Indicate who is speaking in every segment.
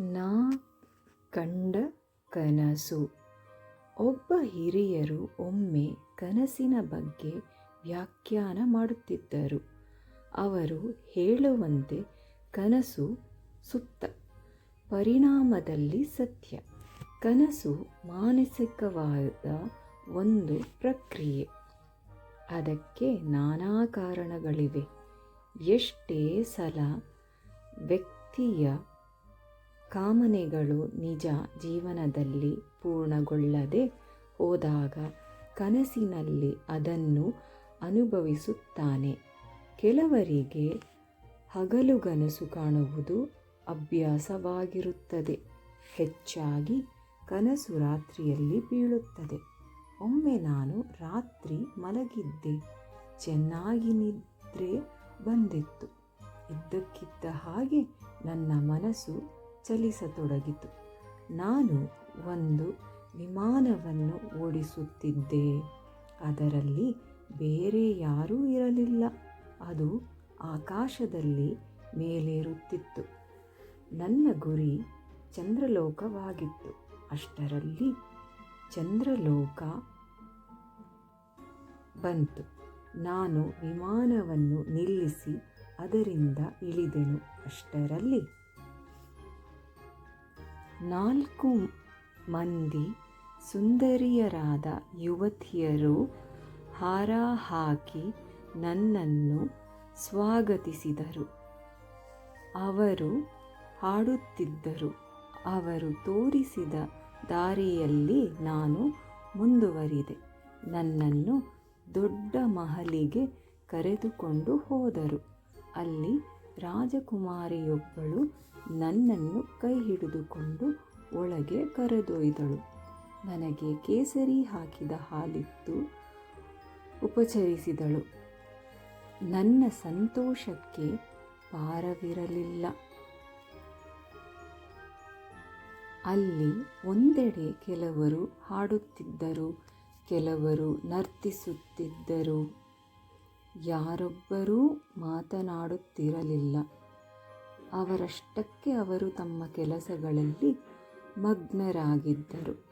Speaker 1: ನಾ ಕಂಡ ಕನಸು. ಒಬ್ಬ ಹಿರಿಯರು ಒಮ್ಮೆ ಕನಸಿನ ಬಗ್ಗೆ ವ್ಯಾಖ್ಯಾನ ಮಾಡುತ್ತಿದ್ದರು. ಅವರು ಹೇಳುವಂತೆ ಕನಸು ಸುತ್ತ ಪರಿಣಾಮದಲ್ಲಿ ಸತ್ಯ. ಕನಸು ಮಾನಸಿಕವಾದ ಒಂದು ಪ್ರಕ್ರಿಯೆ. ಅದಕ್ಕೆ ನಾನಾ ಕಾರಣಗಳಿವೆ. ಎಷ್ಟೇ ಸಲ ವ್ಯಕ್ತಿಯ ಕಾಮನೆಗಳು ನಿಜ ಜೀವನದಲ್ಲಿ ಪೂರ್ಣಗೊಳ್ಳದೆ ಹೋದಾಗ ಕನಸಿನಲ್ಲಿ ಅದನ್ನು ಅನುಭವಿಸುತ್ತಾನೆ. ಕೆಲವರಿಗೆ ಹಗಲುಗನಸು ಕಾಣುವುದು ಅಭ್ಯಾಸವಾಗಿರುತ್ತದೆ. ಹೆಚ್ಚಾಗಿ ಕನಸು ರಾತ್ರಿಯಲ್ಲಿ ಬೀಳುತ್ತದೆ. ಒಮ್ಮೆ ನಾನು ರಾತ್ರಿ ಮಲಗಿದ್ದೆ. ಚೆನ್ನಾಗಿ ನಿದ್ರೆ ಬಂದಿತ್ತು. ಇದ್ದಕ್ಕಿದ್ದ ಹಾಗೆ ನನ್ನ ಮನಸ್ಸು ಚಲಿಸತೊಡಗಿತು. ನಾನು ಒಂದು ವಿಮಾನವನ್ನು ಓಡಿಸುತ್ತಿದ್ದೆ. ಅದರಲ್ಲಿ ಬೇರೆ ಯಾರೂ ಇರಲಿಲ್ಲ. ಅದು ಆಕಾಶದಲ್ಲಿ ಮೇಲೇರುತ್ತಿತ್ತು. ನನ್ನ ಗುರಿ ಚಂದ್ರಲೋಕವಾಗಿತ್ತು. ಅಷ್ಟರಲ್ಲಿ ಚಂದ್ರಲೋಕ ಬಂತು. ನಾನು ವಿಮಾನವನ್ನು ನಿಲ್ಲಿಸಿ ಅದರಿಂದ ಇಳಿದೆನು. ಅಷ್ಟರಲ್ಲಿ ನಾಲ್ಕು ಮಂದಿ ಸುಂದರಿಯರಾದ ಯುವತಿಯರು ಹಾರ ಹಾಕಿ ನನ್ನನ್ನು ಸ್ವಾಗತಿಸಿದರು. ಅವರು ಹಾಡುತ್ತಿದ್ದರು. ಅವರು ತೋರಿಸಿದ ದಾರಿಯಲ್ಲಿ ನಾನು ಮುಂದುವರಿದೆ. ನನ್ನನ್ನು ದೊಡ್ಡ ಮಹಲಿಗೆ ಕರೆದುಕೊಂಡು ಹೋದರು. ಅಲ್ಲಿ ರಾಜಕುಮಾರಿಯೊಬ್ಬಳು ನನ್ನನ್ನು ಕೈ ಹಿಡಿದುಕೊಂಡು ಒಳಗೆ ಕರೆದೊಯ್ದಳು. ನನಗೆ ಕೇಸರಿ ಹಾಕಿದ ಹಾಲಿತ್ತು, ಉಪಚರಿಸಿದಳು. ನನ್ನ ಸಂತೋಷಕ್ಕೆ ಪಾರವಿರಲಿಲ್ಲ ಅಲ್ಲಿ ಒಂದೆಡೆ ಕೆಲವರು ಹಾಡುತ್ತಿದ್ದರು, ಕೆಲವರು ನರ್ತಿಸುತ್ತಿದ್ದರು. ಯಾರೊಬ್ಬರೂ ಮಾತನಾಡುತ್ತಿರಲಿಲ್ಲ. ಅವರಷ್ಟಕ್ಕೆ ಅವರು ತಮ್ಮ ಕೆಲಸಗಳಲ್ಲಿ ಮಗ್ನರಾಗಿದ್ದರು.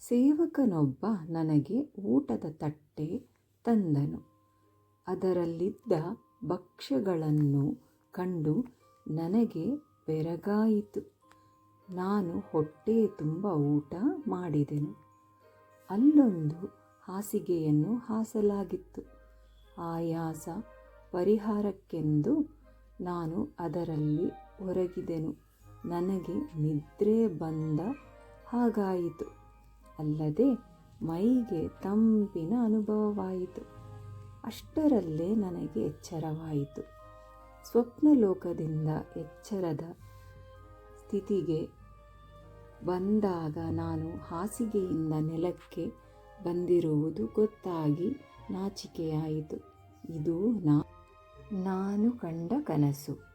Speaker 1: ಸೇವಕನೊಬ್ಬ ನನಗೆ ಊಟದ ತಟ್ಟೆ ತಂದನು. ಅದರಲ್ಲಿದ್ದ ಭಕ್ಷ್ಯಗಳನ್ನು ಕಂಡು ನನಗೆ ಬೆರಗಾಯಿತು. ನಾನು ಹೊಟ್ಟೆ ತುಂಬ ಊಟ ಮಾಡಿದೆನು. ಅಲ್ಲೊಂದು ಹಾಸಿಗೆಯನ್ನು ಹಾಸಲಾಗಿತ್ತು. ಆಯಾಸ ಪರಿಹಾರಕ್ಕೆಂದು ನಾನು ಅದರಲ್ಲಿ ಹೊರಗಿದೆನು ನನಗೆ ನಿದ್ರೆ ಬಂದ ಹಾಗಾಯಿತು. ಅಲ್ಲದೆ ಮೈಗೆ ತಂಪಿನ ಅನುಭವವಾಯಿತು. ಅಷ್ಟರಲ್ಲೇ ನನಗೆ ಎಚ್ಚರವಾಯಿತು. ಸ್ವಪ್ನಲೋಕದಿಂದ ಎಚ್ಚರದ ಸ್ಥಿತಿಗೆ ಬಂದಾಗ ನಾನು ಹಾಸಿಗೆಯಿಂದ ನೆಲಕ್ಕೆ ಬಂದಿರುವುದು ಗೊತ್ತಾಗಿ ನಾಚಿಕೆಯಾಯಿತು. ಇದು ನಾನು ಕಂಡ ಕನಸು.